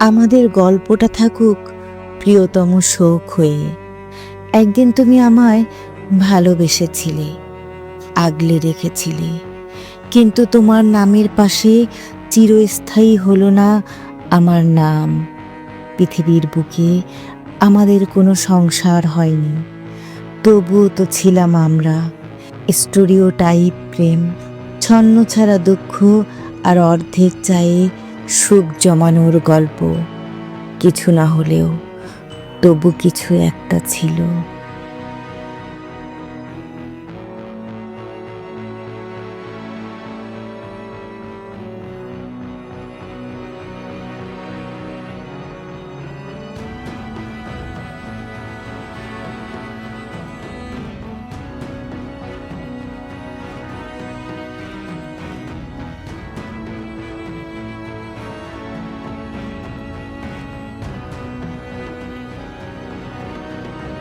আমাদের গল্পটা থাকুক, প্রিয়তম শোক হয়ে। একদিন তুমি আমায় ভালোবেসেছিলে, আগলে রেখেছিলে। কিন্তু তোমার নামের পাশে চিরস্থায়ী হলো না আমার নাম। পৃথিবীর বুকে আমাদের কোনো সংসার হয়নি। তবুও তো ছিলাম আমরা। স্টুডিও টাইপ প্রেম ছন্ন ছাড়া দুঃখ আর অর্ধেক চায়ে সুখ জমানোর গল্প। কিছু না হলেও তবু কিছু একটা ছিল।